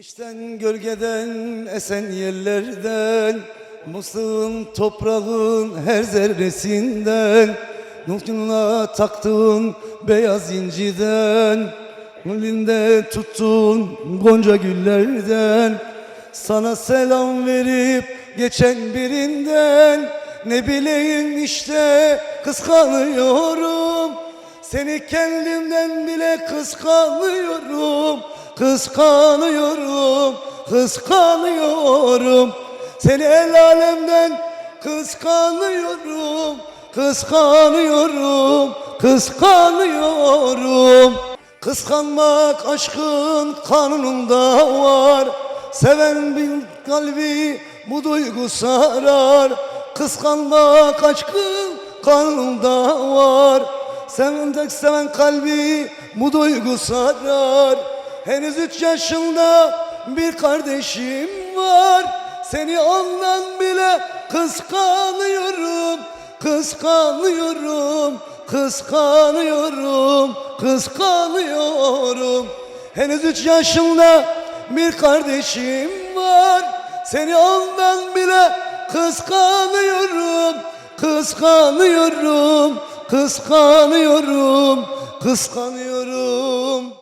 Güneşten, gölgeden, esen yerlerden Mısığın, toprağın her zerresinden Nurcuna taktığın beyaz inciden Elinde tuttuğun gonca güllerden Sana selam verip geçen birinden Ne bileyim işte kıskanıyorum Seni kendimden bile kıskanıyorum Kıskanıyorum, kıskanıyorum. Seni el alemden kıskanıyorum Kıskanıyorum, kıskanıyorum. Kıskanmak aşkın kanununda var. Seven bir kalbi bu duygu sarar. Kıskanmak aşkın kanununda var. Seven tek seven kalbi bu duygu sarar Henüz üç yaşında bir kardeşim var. Seni ondan bile kıskanıyorum Kıskanıyorum, kıskanıyorum, kıskanıyorum. Henüz üç yaşında bir kardeşim var. Seni ondan bile kıskanıyorum Kıskanıyorum, kıskanıyorum, kıskanıyorum